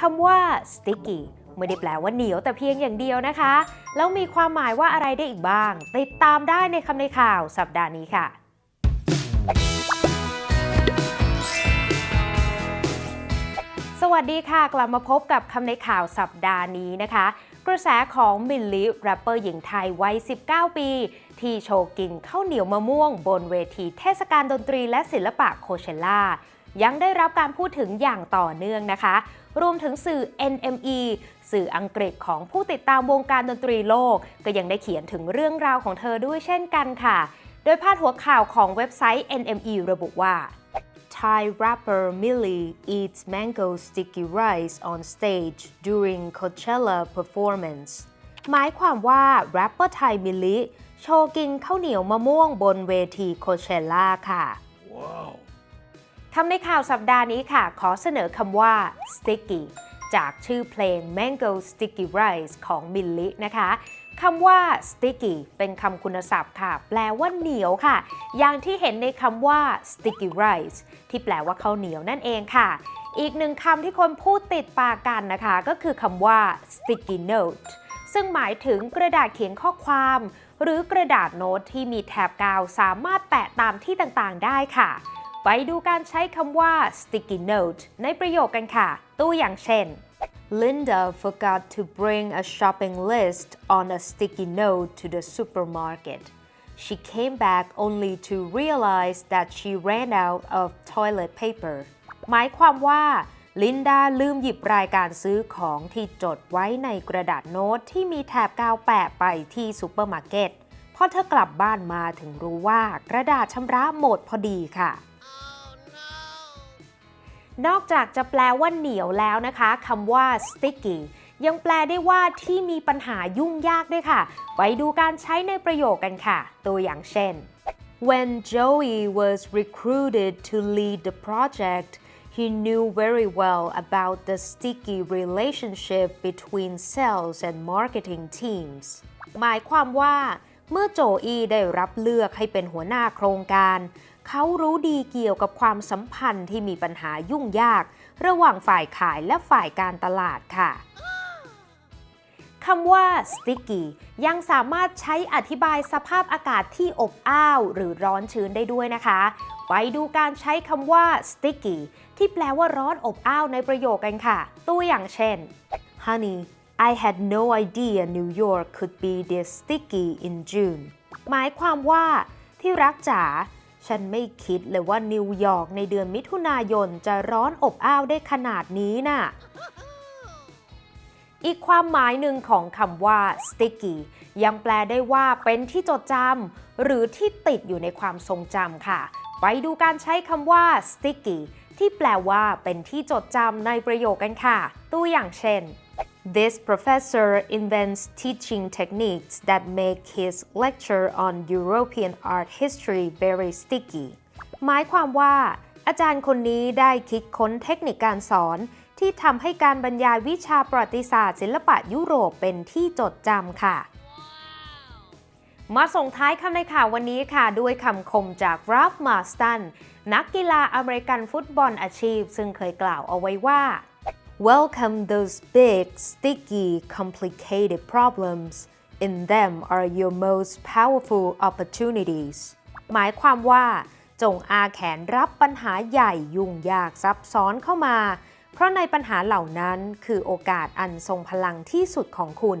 คำว่า sticky ไม่ได้แปลว่าเหนียวแต่เพียงอย่างเดียวนะคะ แล้วมีความหมายว่าอะไรได้อีกบ้าง ติดตามได้ในคำในข่าวสัปดาห์นี้ค่ะ สวัสดีค่ะ กลับมาพบกับคำในข่าวสัปดาห์นี้นะคะ กระแสของมิลลิแรปเปอร์หญิงไทยวัย 19 ปี ที่โชว์กิ่งข้าวเหนียวมะม่วง บนเวทีเทศกาลดนตรีและศิลปะโคเชล่า ยังได้รับการพูดถึงอย่างต่อเนื่องนะคะ รวมถึงสื่อ NME สื่ออังกฤษของผู้ติดตามวงการดนตรีโลก ก็ยังได้เขียนถึงเรื่องราวของเธอด้วยเช่นกันค่ะ โดยพาดหัวข่าวของเว็บไซต์ NME ระบุว่า Thai rapper Millie eats mango sticky rice on stage during Coachella performance หมายความว่าแรปเปอร์ไทยมิลลิโชว์กินข้าวเหนียวมะม่วงบนเวทีโคเชล่าค่ะ คำในข่าวสัปดาห์นี้ค่ะ ขอเสนอคำว่า sticky จากชื่อเพลง Mango Sticky Rice ของมิลลินะคะคำว่า sticky เป็นคำคุณศัพท์ค่ะ แปลว่าเหนียวค่ะ อย่างที่เห็นในคำว่า sticky rice ที่แปลว่าข้าวเหนียวนั่นเองค่ะ อีกหนึ่งคำที่คนพูดติดปากกันนะคะ ก็คือคำว่า sticky note ซึ่งหมายถึงกระดาษเขียนข้อความ หรือกระดาษโน้ตที่มีแถบกาวสามารถแปะตามที่ต่างๆ ได้ค่ะ ไปดูการใช้คำว่า sticky note ในประโยคกันค่ะ ตัวอย่างเช่น Linda forgot to bring a shopping list on a sticky note to the supermarket. She came back only to realize that she ran out of toilet paper. หมายความว่าลินดาลืมหยิบรายการซื้อของที่จดไว้ในกระดาษโน้ตที่มีแถบกาวแปะไปที่ซูเปอร์มาร์เก็ตพอเธอกลับบ้านมาถึงรู้ว่ากระดาษชำระหมดพอดีค่ะ นอกจากจะแปลว่าเหนียวแล้วนะคะคำว่า sticky ยังแปลได้ว่าที่มีปัญหายุ่งยากด้วยค่ะ ไปดูการใช้ในประโยคกันค่ะ ตัวอย่างเช่น When Joey was recruited to lead the project he knew very well about the sticky relationship between sales and marketing teams หมายความว่า เมื่อโจอีได้รับเลือกให้เป็นหัวหน้าโครงการ เขารู้ดีเกี่ยวกับความสัมพันธ์ที่มีปัญหายุ่งยาก ระหว่างฝ่ายขายและฝ่ายการตลาดค่ะคำว่า sticky ยังสามารถใช้อธิบายสภาพอากาศที่อบอ้าว หรือร้อนชื้นได้ด้วยนะคะ ไปดูการใช้คำว่า sticky ที่แปลว่าร้อนอบอ้าวในประโยคกันค่ะ ตัวอย่างเช่น Honey I had no idea New York could be this sticky in June หมายความว่าที่รักจ๋าฉันไม่คิดเลยว่านิวยอร์กในเดือนมิถุนายนจะร้อนอบอ้าวได้ขนาดนี้น่ะ อีกความหมายหนึ่งของคำว่า sticky ยังแปลได้ว่าเป็นที่จดจำหรือที่ติดอยู่ในความทรงจำค่ะ ไปดูการใช้คำว่า sticky ที่แปลว่าเป็นที่จดจำในประโยคกันค่ะ ตัวอย่างเช่น This professor invents teaching techniques that make his lecture on European art history very sticky หมายความว่า อาจารย์คนนี้ได้คิดค้นเทคนิคการสอน ที่ทำให้การบรรยายวิชาประวัติศาสตร์ศิลปะยุโรปเป็นที่จดจำค่ะ มาส่งท้ายคำในข่าววันนี้ค่ะ ด้วยคำคมจากราฟมาสตัน นักกีฬาอเมริกันฟุตบอลอาชีพ ซึ่งเคยกล่าวเอาไว้ว่า Welcome those big, sticky, complicated problems. In them are your most powerful opportunities. หมายความว่า จงอาแขนรับปัญหาใหญ่ยุ่งยากซับซ้อนเข้ามา เพราะในปัญหาเหล่านั้นคือโอกาสอันทรงพลังที่สุดของคุณ